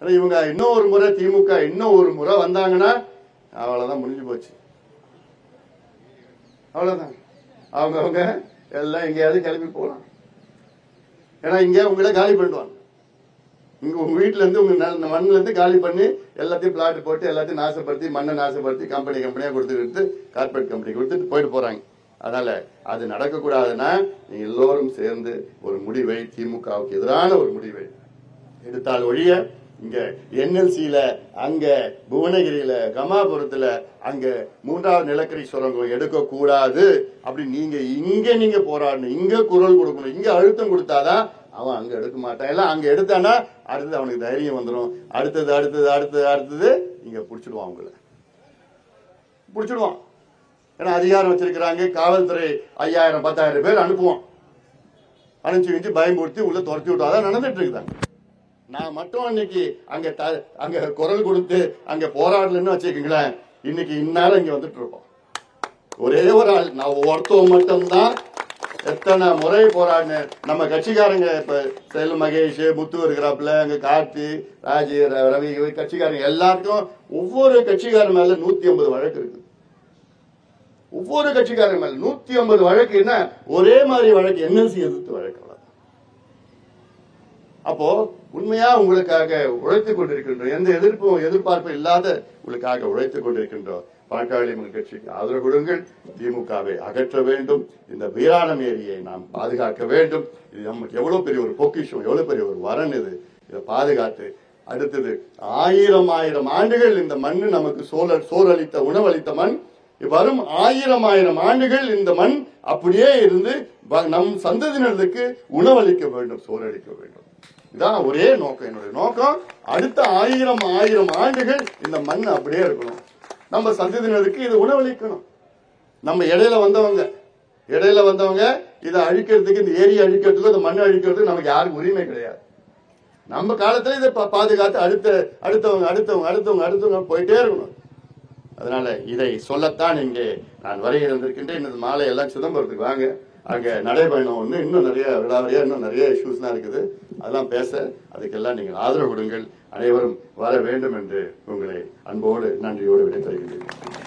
ஆனா இவங்க இன்னும் ஒரு முறை திமுக இன்னும் ஒரு முறை வந்தாங்கன்னா அவ்வளவுதான் முடிஞ்சு போச்சு. அவ்வளவுதான். அவங்க அவங்க எல்லாம் எங்கேயாவது கிளம்பி போகலாம். ஏன்னா இங்க உங்களை காலி பண்ணிடுவாங்க. இங்க உங்க வீட்டுல இருந்து உங்க ந- இருந்து காலி பண்ணி எல்லாத்தையும் பிளாட் போட்டு எல்லாத்தையும் நாசப்படுத்தி மண்ணை நாசப்படுத்தி கம்பெனி கம்பெனியா கொடுத்துட்டு கார்பரேட் கம்பெனி கொடுத்துட்டு போயிட்டு போறாங்க. அதனால அது நடக்கக்கூடாதுன்னா நீங்க எல்லோரும் சேர்ந்து ஒரு முடிவை திமுகவுக்கு எதிரான ஒரு முடிவை எடுத்தால் ஒழிய இங்க என்எல்சியில அங்க புவனகிரியில கமாபுரத்துல அங்க மூன்றாவது நிலக்கரி சுரங்கம் எடுக்க கூடாது அப்படி நீங்க இங்க நீங்க போராடணும். இங்க குரல் கொடுக்கணும். இங்க அழுத்தம் கொடுத்தாதான் அவன் அங்க எடுக்க மாட்டான். எல்லாம் அங்க எடுத்தானா அடுத்தது அவனுக்கு தைரியம் வந்துடும் அடுத்தது அடுத்தது அடுத்தது அடுத்தது இங்க பிடிச்சிடுவான் அவங்கள பிடிச்சிடுவான். ஏன்னா அதிகாரம் வச்சிருக்கிறாங்க. காவல்துறை ஐயாயிரம் பத்தாயிரம் பேர் அனுப்புவான். அனுப்பிச்சு வச்சு பயமுறுத்தி உள்ள துரத்தி விட்டு அதான் நடந்துட்டு இருக்குதாங்க. நான் மட்டும் அன்னைக்கு அங்க த- அங்க குரல் கொடுத்து அங்க போராடலன்னு வச்சுக்கோங்களேன் இன்னைக்கு இந்நேரம் இங்க வந்துட்டு இருப்போம். ஒரே ஒரு ஆள் நான் ஒருத்தவன் மட்டும்தான் எத்தனை முறை போராடினேன். நம்ம கட்சிக்காரங்க இப்ப செல் மகேஷ் முத்து இருக்கிறாப்புல அங்க கார்த்தி ராஜி ர- ரவி கட்சிக்காரங்க எல்லாருக்கும் ஒவ்வொரு கட்சிக்காரன் மேல நூத்தி ஐம்பது வழக்கு இருக்கு ஒவ்வொரு கட்சிக்காரன் மேல நூத்தி ஐம்பது வழக்கு என்ன? ஒரே மாதிரி வழக்கு என்எல்சி எதிர்த்து வழக்கு அப்போ உண்மையா உங்களுக்காக உழைத்துக் கொண்டிருக்கின்றோம்? எந்த எதிர்ப்பும் எதிர்பார்ப்பும் இல்லாத உங்களுக்காக உழைத்துக் கொண்டிருக்கின்றோம். பாட்டாளி மக்கள் கட்சிக்கு ஆதரவு கொடுங்கள். திமுகவை அகற்ற வேண்டும். இந்த வீராணம் ஏரியை நாம் பாதுகாக்க வேண்டும். இது நமக்கு எவ்வளவு பெரிய ஒரு பொக்கிஷம் எவ்வளவு பெரிய ஒரு வரன் இது. இதை பாதுகாத்து அடுத்தது ஆயிரம் ஆயிரம் ஆண்டுகள் இந்த மண் நமக்கு சோழ சோறளித்த உணவளித்த மண் வரும் ஆயிரம் ஆயிரம் ஆண்டுகள் இந்த மண் அப்படியே இருந்து வ- நம் சந்ததியினருக்கு உணவளிக்க வேண்டும் சோறளிக்க வேண்டும். இதான் ஒரே நோக்கம். என்னுடைய நோக்கம் அடுத்த ஆயிரம் ஆயிரம் ஆண்டுகள் இந்த மண் அப்படியே இருக்கணும். நம்ம சந்ததியினருக்கு இது உணவளிக்கணும். நம்ம இடையில வந்தவங்க இடையில வந்தவங்க இதை அழிக்கிறதுக்கு இந்த ஏரி அழிக்கிறதுக்கு இந்த மண் அழிக்கிறதுக்கு நமக்கு யாருக்கும் உரிமை கிடையாது. நம்ம காலத்துல இதை பா- பாதுகாத்து அடுத்த அடுத்தவங்க அடுத்தவங்க அடுத்தவங்க அடுத்தவங்க போயிட்டே இருக்கணும். அதனால இதை சொல்லத்தான் இங்கே நான் வரைய இருந்திருக்கின்றேன். இந்த மாலை எல்லாம் சிதம்பரத்துக்கு வாங்க. அங்கே நடைபயணம் ஒன்று இன்னும் நிறைய விழாவறியா இன்னும் நிறைய இஷ்யூஸ்லாம் இருக்குது. அதெல்லாம் பேச அதுக்கெல்லாம் நீங்கள் ஆதரவு கொடுங்கள். அனைவரும் வர வேண்டும் என்று உங்களை அன்போடு நன்றியோடு விடைத்தருகின்றேன்